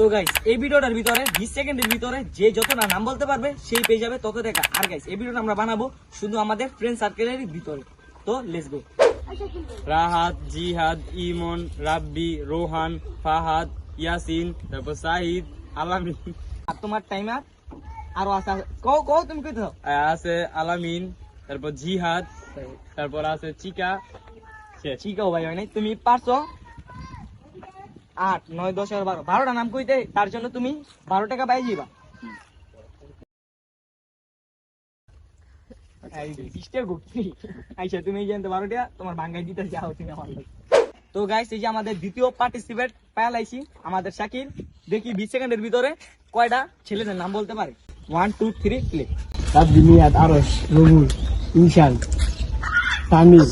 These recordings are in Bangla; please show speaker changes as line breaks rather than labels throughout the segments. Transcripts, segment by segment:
তো গাইস এই ভিডিওটার ভিতরে, বিশ সেকেন্ডের ভিতরে যে যত না নাম বলতে পারবে, সেই পেয়ে যাবে তত টাকা। আর গাইস এই ভিডিওটা আমরা বানাবো শুধু আমাদের ফ্রেন্ড সার্কেলের ভিতরে। তো লেটস গো
রাহাত, জিহাদ, ইমন, রাব্বি, রোহান, ফাহাদ, ইয়াসিন, তারপর সাহিদ আলামিন।
আর তোমার টাইমার আরও আছে। কও কও, তুমি কই
আছে আলামিন, তারপর জিহাদ, তারপর আছে চিকা।
ঠিক ভাই হয় নাই। তুমি পারছ? আট নয় দশ এগারো বারো। বারোটা নাম কইতে তার জন্য তুমি বারো টাকা পাই যাবা এই যে, বিশটা ঘুরছি। আচ্ছা তুমি জানতে বারোটা তোমার ভাঙ্গাই দিতে যাও তুমি আমার তো গাইস এই যে আমাদের দ্বিতীয় পার্টিসিপেট পায়ালাইছি আমাদের দেখি বিশ সেকেন্ডের ভিতরে কয়টা ছেলেদের নাম বলতে পারে। ওয়ান টু থ্রি
আরস রবুল ইনশান তামিল।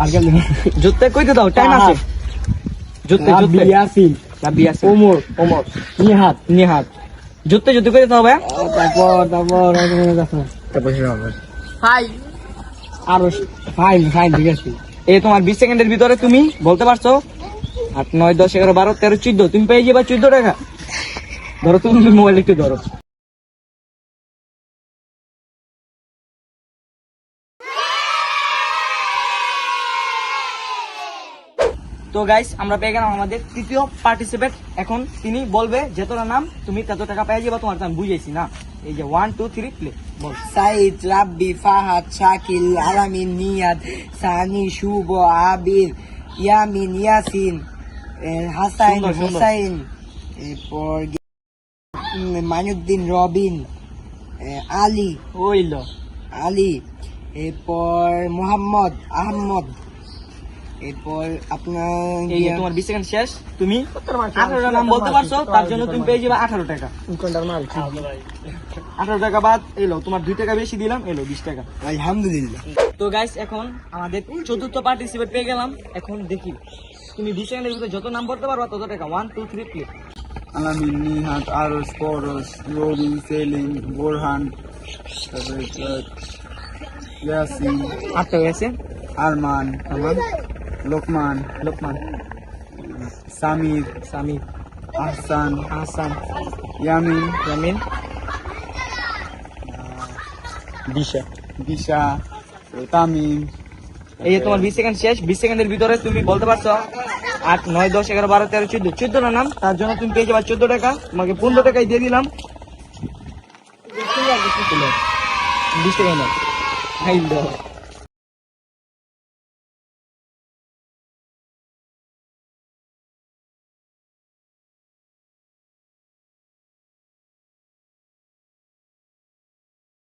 আর কেন
জুতে কইতে দাও টাইম আছে। জুতে
রাব্বি
জুতে
ইয়াসিন।
রাব্বি
ওমর। ওমর। নিহাত
নিহাত জুতে জুতে কইতে দাও
তারপর তারপর তারপর আরস ফাইন ফাইন ঠিক আছে।
এই তোমার বিশ সেকেন্ডের ভিতরে তুমি বলতে পারছ? আট নয় দশ এগারো বারো তেরো চোদ্দ। তুমি পেয়ে যাবে চোদ্দ টাকা। ধরো তুমি মোবাইল একটু ধরো। তো গাইস আমরা পেয়ে গেলাম আমাদের তৃতীয় পার্টিসিপেট এখন তিনি বলবে যতটা নাম তুমি তত টাকা পেয়ে যাবে তোমার তো আমি বুঝেছি না। এই যে one two three play ball.
Saeed Rabbi Fahad Shakil Alamin Niyad Sunny শুভ আবির ইয়ামিন ইয়াসিন হাসাইন। হুসাইন এরপর উম, মাইনুদ্দিন রবিন আলী।
ওইল
আলী এরপর মোহাম্মদ আহমদ। এরপর আপনার
এই তোমার বিশ সেকেন্ড শেষ। তুমি আঠারোটা নাম বলতে পারছ তার জন্য তুমি পেয়ে যাবে আঠারো টাকা। আঠারো টাকা বাদ এলো তোমার দুই টাকা বেশি দিলাম এলো বিশ টাকা।
আলহামদুলিল্লাহ।
তো গাইস এখন আমাদের চতুর্থ পার্টিসিপেট পেয়ে গেলাম। এখন দেখি তুমি বিশ সেকেন্ডের ভিতরে যত নাম বলতে পারবা তত টাকা। ওয়ান টু থ্রি প্লে
আলামিন নিহাত আরস পরস রবি সেলিম বোরহান তারপরে ইয়াসিন
আটটা গেছে
আরমান।
আমার
লোকমান
লোকমান
সামির
সামির
আহসান
হাসান
ইয়ামিন
জামিন
দিশা দিশা তামিম
এই যে তোমার বিশ সেকেন্ড শেষ বিশ সেকেন্ডের ভিতরে তুমি বলতে পারছ আট নয় দশ এগারো বারো তেরো চোদ্দ। চোদ্দটা নাম? তার জন্য তুমি পেয়ে যাবে চোদ্দ টাকা। তোমাকে পনেরো টাকায় দিয়ে দিলাম। বিশ টাকাই নাও